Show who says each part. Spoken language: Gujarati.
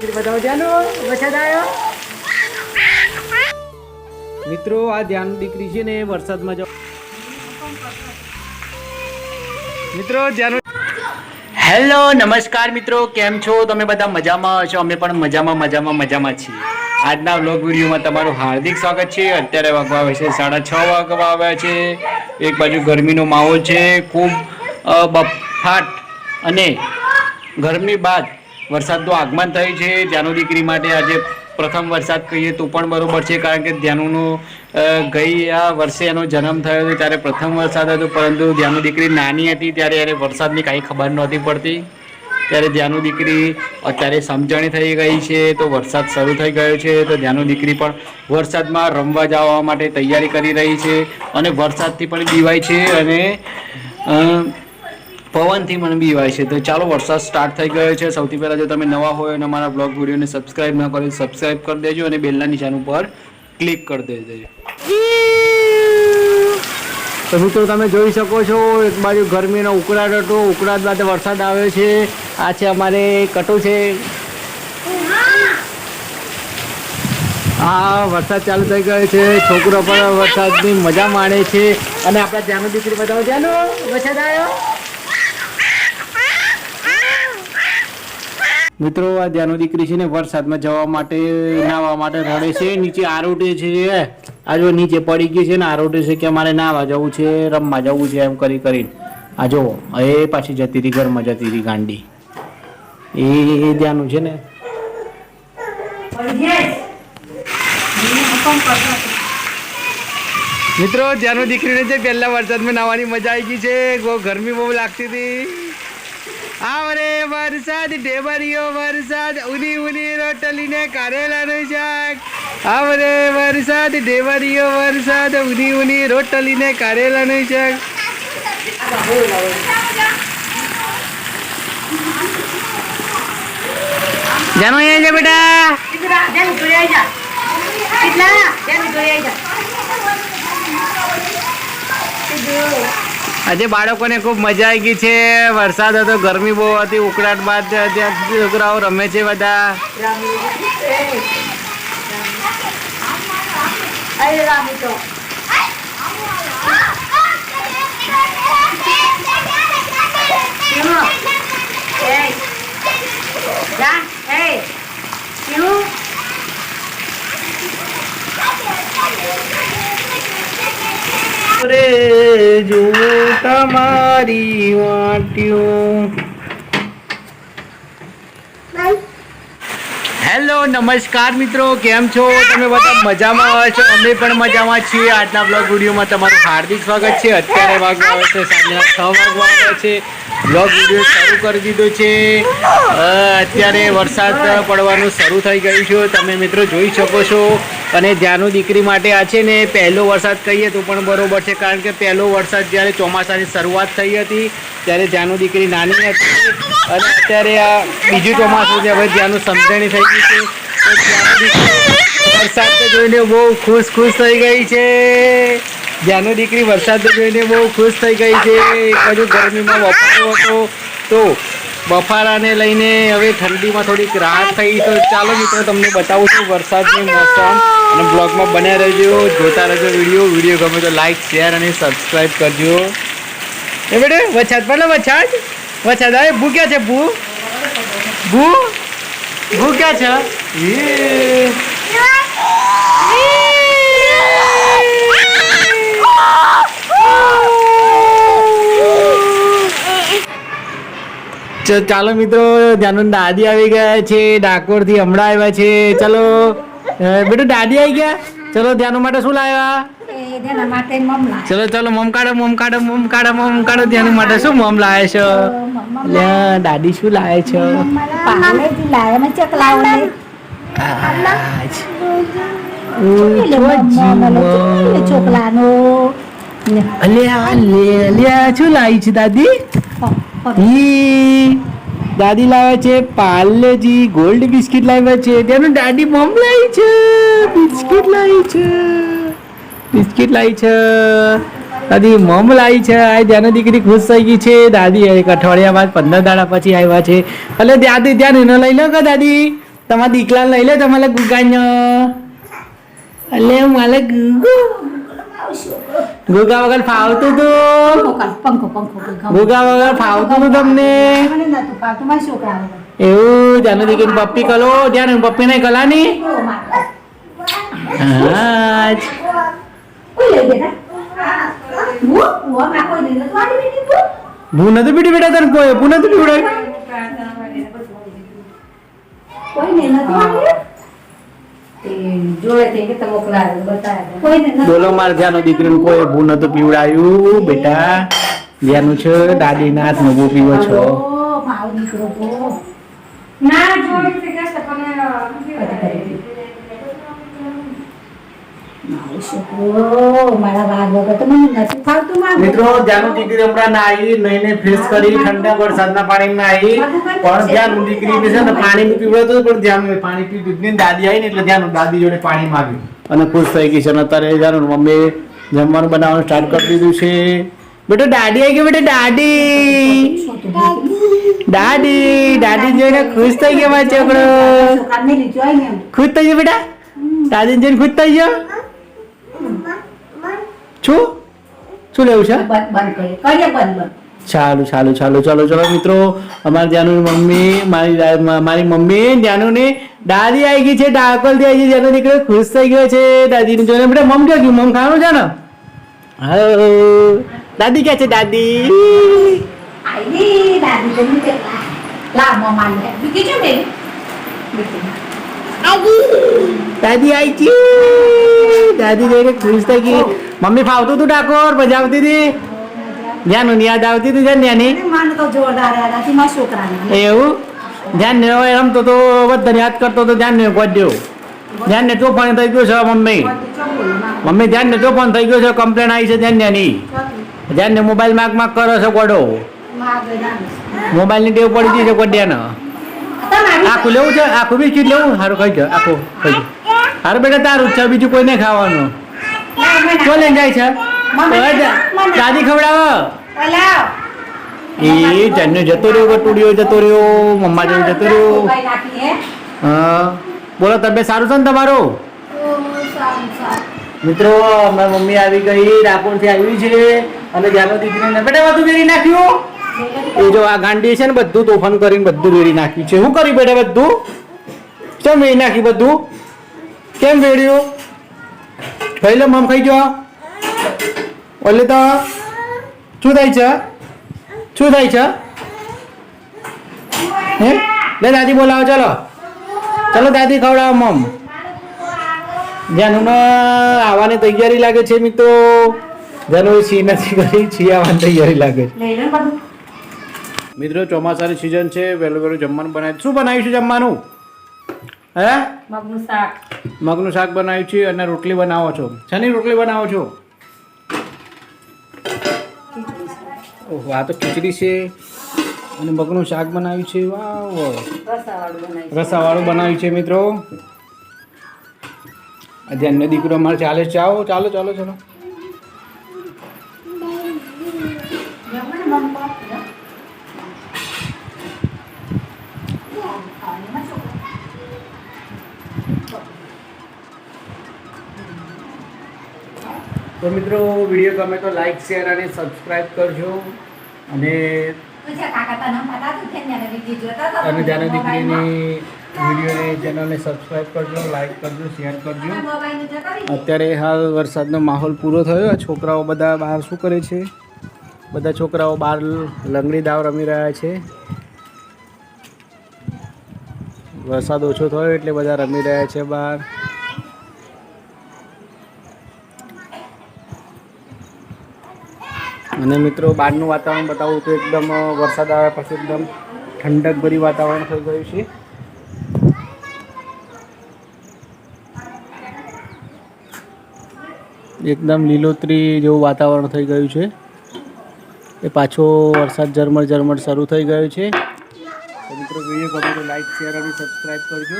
Speaker 1: બતાવો જાનો વરસાદ આવ્યો. મિત્રો, આ ધ્યાન દીકરી છે ને, વરસાદમાં જાઓ મિત્રો, ધ્યાન હેલો, નમસ્કાર મિત્રો, કેમ છો? તમે બધા મજામાં છો અમે પણ મજામાં મજામાં મજામાં છીએ. આજના વ્લોગ વિડીયોમાં તમારું હાર્દિક સ્વાગત છે. અત્યારે વાગવા આવે છે સાડા છ વાગવા આવ્યા છે. એક બાજુ ગરમીનો માહોલ છે. ખૂબ બફાટ અને ગરમી બાદ વરસાદનું આગમન થયું છે. ધ્યાનુ દીકરી માટે આજે પ્રથમ વરસાદ કહીએ તો પણ બરોબર છે, કારણ કે ધ્યાનુનો આ વર્ષે એનો જન્મ થયો હતો ત્યારે પ્રથમ વરસાદ હતો, પરંતુ ધ્યાનુ દીકરી નાની હતી ત્યારે એને વરસાદની કાંઈ ખબર નહોતી પડતી. ત્યારે ધ્યાનુ દીકરી અત્યારે સમજણી થઈ ગઈ છે, તો વરસાદ શરૂ થઈ ગયો છે, તો ધ્યાનુ દીકરી પણ વરસાદમાં રમવા જવા માટે તૈયારી કરી રહી છે અને વરસાદથી પણ દીવાય છે અને પવનથી મને બીવાય છે. તો ચાલો, વરસાદ સ્ટાર્ટ થઈ ગયો છે. સૌથી પહેલાં જો તમે નવા હોય અને અમારા બ્લોગ વિડીયોને સબસ્ક્રાઇબ ન કરો સબસ્ક્રાઇબ કરી દેજો અને બેલના નિશાન ઉપર ક્લિક કરી દેજો. તો મિત્રો, તમે જોઈ શકો છો, એક બાજુ ગરમીનો ઉકળાટ હતો. ઉકળાટ બાદ વરસાદ આવ્યો છે. આ છે અમારે કટુ છે. હા, વરસાદ ચાલુ થઈ ગયો છે. છોકરો પણ વરસાદની મજા માણે છે. અને આપણા ત્યાંનું દીકરી બતાવો ત્યાંનો વરસાદ આવ્યો? મિત્રો, આ ધ્યાનો દીકરી છે ને વરસાદમાં જવા માટે, નાહવા માટે રડે છે. નીચે આરોટે છે આ જો નીચે પડી ગઈ છે ને, આરોટે છે કે અમારે નાહવા જવું છે, રમવા જવું છે, એમ કરી કરીને. આ જો, એ પાછી જતી રહી, ઘરમાં જતી રહી ગાંડી. એ ધ્યાનું છે ને. મિત્રો, ધ્યાનો દીકરીને છે પહેલા વરસાદમાં નાવાની મજા આવી ગઈ છે ગરમી બહુ લાગતી હતી. આવરે વરસાદ ઢેબરિયો વરસાદ, ઉની ઉની રોટલીને કારેલાનું શાક. આવરે વરસાદ ઢેબરિયો વરસાદ, ઉની ઉની રોટલીને કારેલાનું શાક. જાનો અહીંયા છે બેટા.
Speaker 2: કેટલા?
Speaker 1: આજે બાળકોને ખૂબ મજા આવી ગઈ છે. વરસાદ હતો, ગરમી બહુ હતી. ઉકળાટ બાદ ત્યાં છોકરાઓ રમે છે બધા.
Speaker 2: અરે! રામી તો શિવ એ જા એ શિવ
Speaker 1: રે જો તમારી હેલો, નમસ્કાર મિત્રો, કેમ છો? તમે બધા મજામાં છો? અમે પણ મજામાં છીએ. આજના બ્લોગ વિડીયોમાં તમારું હાર્દિક સ્વાગત છે. અત્યારે વાગવા આવે છે સાંજના છ વાગવા આવે છે. બ્લોગ વીડિયો શરૂ કરી દીધો છે. અત્યારે વરસાદ પડવાનું શરૂ થઈ ગયું છે. તમે મિત્રો જોઈ શકો છો. અને ધ્યાનો દીકરી માટે આ છે ને પહેલો વરસાદ કહીએ તો પણ બરોબર છે, કારણ કે પહેલો વરસાદ જ્યારે ચોમાસાની શરૂઆત થઈ હતી, ત્યારે ધ્યાનો દીકરી નાની હતી. અને અત્યારે આ બીજું ચોમાસું છે, હવે ધ્યાનું સમજણી થઈ ગઈ છે. વરસાદ જોઈને બહુ ખુશ ખુશ થઈ ગઈ છે. ધ્યાનો દીકરી વરસાદ જોઈને બહુ ખુશ થઈ ગઈ છે. બાજુ ગરમીમાં બફારો હતો. તો બફારાને લઈને હવે ઠંડીમાં થોડીક રાહત થઈ. તો ચાલો મિત્રો, તમને બતાવું છું વરસાદની મોસમ. અને બ્લોગમાં બન્યા રહેજો, જોતા રહેજો વીડિયો. વીડિયો ગમે તો લાઈક શેર અને સબસ્ક્રાઈબ કરજો. એ બેટે, વરસાદ પડે વરસાદ? વરસાદ આવે? ભૂ ક્યાં છે? ભૂ? ભૂ? ભૂ ક્યાં છે? એ ચાલો મિત્રો ધ્યાન દાદી આવી ગયા છે ડાકોરથી હમણાં આવ્યા છે. ચલો બેટું દાદી આવી ગયા? ચલો ધ્યાન માટે શું લાવ્યા? ચલો ચલો મમ કાઢો મમ કાઢો મમ કાઢો મમ કાઢો ધ્યાન માટે શું મમ લાવે છો? દાદી શું લાવે છો?
Speaker 2: ચોકલાનો.
Speaker 1: અલ્યા અલ્યા શું લાવી છે દાદી? ઈ દાદી લાવે છે પાર્લેજી, ગોલ્ડ બિસ્કિટ લાવે છે. તેનું દાદી મમ લાવી છે. બિસ્કિટ લાવી છે. બિસ્કિટ લાવી છે. દાદી મમ લાવી છે. આ ત્યાંની દીકરી ખુશ થઈ ગઈ છે. દાદી એક અઠવાડિયા બાદ પંદર દાડા પછી આવ્યા છે. એટલે દાદી, ત્યાં એને લઈ લો કે દાદી? તમારા દીકરા લઈ લે તમારે ગુગાન. એટલે મારે ગુગુ. ગુગા વગર ફાવતું તું.
Speaker 2: પંખો
Speaker 1: ગુગા વગર. ફાવતું તું તમને. એવું જાનું દીકરી પપ્પી કલો જાનુ પપ્પી નહીં કલાની. હા ભૂ નથી પીટી બેટા તને કોઈ ભૂ નથી પીવડાય.
Speaker 2: કોઈ નહીં આવી
Speaker 3: તે જોડે તે કે તમે મોકલાવે બતાવે
Speaker 2: કોઈ ને નતું
Speaker 1: બોલો માર જ્યાંનો દીકરીનું કોઈ ભૂ નતું પીવડાયું બેટા. જ્યાંનું છે દાદી ના નવો પીવો છો.
Speaker 2: દીકરો
Speaker 3: ના જોડે તે કે છે પણ
Speaker 2: મારો છોકરો મારા વાઘ વગર તો મને નતું ફાવતું મારું.
Speaker 1: મિત્રો જ્યાંનું દીકરી હમણાં નાહી નહીને ફ્રેશ કરી ઠંડા વરસાદના પાણીમાં નાહી પણ જ્યાંનું દીકરીને છે ને પાણી પીવડાવતો પણ જ્યાંનું પાણી પીધું જ દાદી આવી ને એટલે જ્યાંનું દાદી જોડે પાણી માંગ્યું અને ખુશ થઈ ગઈ છે અને અત્યારે મમ્મી જમવાનું બનાવવાનું સ્ટાર્ટ કરી દીધું છે બેટો દાદી આવી ગઈ બેટા દાદી દાદી દાદી જોઈને ખુશ થઈ ગયા મારો છોકરો. ખુશ થઈ ગયો બેટા દાદી જોઈને ખુશ થઈ ગયો શું શું લેવું છે
Speaker 2: બંધ બંધ કરીએ કરીએ બંધ બંધ
Speaker 1: ચાલુ ચાલુ ચાલુ ચાલો ચલો મિત્રો અમારી જાનુની મમ્મી મારી દા- મા- મારી મમ્મી જાનુની દાદી આવી ગઈ છે ડાકોલથી આવી છે જાનુ દીકરો ખુશ થઈ ગયો છે દાદીને જોઈને બેટા મમ ક્યાં ગયું મમ ખાવાનું છે ને હાલો દાદી ક્યાં છે દાદી
Speaker 2: આઈ દાદી
Speaker 1: દાદી આવી છે દાદી જઈને ખુશ થઈ ગઈ. મમ્મી ફાવતું તું ડાકોર મજા આવતી હતી? જાનું યાદ આવતી હતી
Speaker 2: હતી મારા છોકરાને.
Speaker 1: એવું? ધ્યાન ને હવે રમતો તો બધાને યાદ કરતો તો ધ્યાન ને ગોડ્યો ધ્યાન ને તોફાન થઈ ગયું છે મમ્મી. મમ્મી ધ્યાન ને તોફાન થઈ ગયું છે કમ્પ્લેન આવી છે ધ્યાન ને ધ્યાન ને મોબાઈલ માગ માગ કરો છો ગોડો. મોબાઈલની ટેવ પડી ગઈ છે ગોડ્યાને. આખું લેવું છે? આખું બિસ્કીટ લેવું? સારું ખાઈ ગયો આખું ખાઈ ગયો સારું બેટા તારું છે. બીજું કોઈ નહીં ખાવાનું શું લઈને જાય છે? દાદી ખવડાવો. એ જાનને જતો રહ્યો ગટુડિયો જતો રહ્યો મમ્મા જેવું જતો રહ્યો. હા. બોલો તબિયત સારું છે ને તમારું? મિત્રો મારી મમ્મી આવી ગઈ રાપુરથી આવી છે. અને જાનો દીકરીને બેટા બધું કરી નાખ્યું? એ જો આ ગાંડી છે ને બધું તોફાન કરીને બધું વેરી નાખ્યું છે. શું કરી બેટા બધું? કેમ વેરી નાખ્યું બધું? કેમ વેડ્યું? ભાઈ લો, મમ ખાઈ જો ઓલે તો શું થાય છે? શું થાય છે? હે? લે દાદી બોલાવો, ચલો. ચલો દાદી ખવડાવો, મમ. જાનું આવવાની તૈયારી લાગે છે મિત્રો. જાનું સી નથી કરી છી આવવાની તૈયારી લાગે છે? મિત્રો ચોમાસાની સિઝન છે વહેલું વહેલું જમવાનું બનાવ્યું શું બનાવ્યું છે જમવાનું? હે?
Speaker 3: મગનું શાક.
Speaker 1: મગનું શાક બનાવ્યું છે અને રોટલી બનાવો છો. શાની રોટલી બનાવો છો? ઓહો આ તો ખીચડી છે. અને મગનું શાક બનાવ્યું છે. વાવ
Speaker 3: રસાવાળું
Speaker 1: બનાવ્યું છે. મિત્રો. ધ્યાનને દીકરો અમારે ચાલે આવો ચાલો ચાલો ચાલો. તો મિત્રો વીડિયો ગમે તો લાઈક શેર અને સબસ્ક્રાઈબ કરજો. અને અને જાને દીકરીની વિડીયોને ચેનલને સબસ્ક્રાઈબ કરજો લાઈક કરજો શેર કરજો. અત્યારે હાલ વરસાદનો માહોલ પૂરો થયો. છોકરાઓ બધા બહાર શું કરે છે? બધા છોકરાઓ બહાર લંગડી દાવ રમી રહ્યા છે. વરસાદ ઓછો થયો એટલે બધા રમી રહ્યા છે બહાર. અને મિત્રો, બહારનું વાતાવરણ બતાવું તો એકદમ વરસાદ આવ્યા પછી એકદમ ઠંડકભરી વાતાવરણ થઈ ગયું છે. એકદમ લીલોતરી જેવું વાતાવરણ થઈ ગયું છે. એ પાછો વરસાદ ઝરમર ઝરમર શરૂ થઈ ગયો છે. મિત્રો વીડિયો ગમે તો લાઈક શેર અને સબસ્ક્રાઈબ કરજો.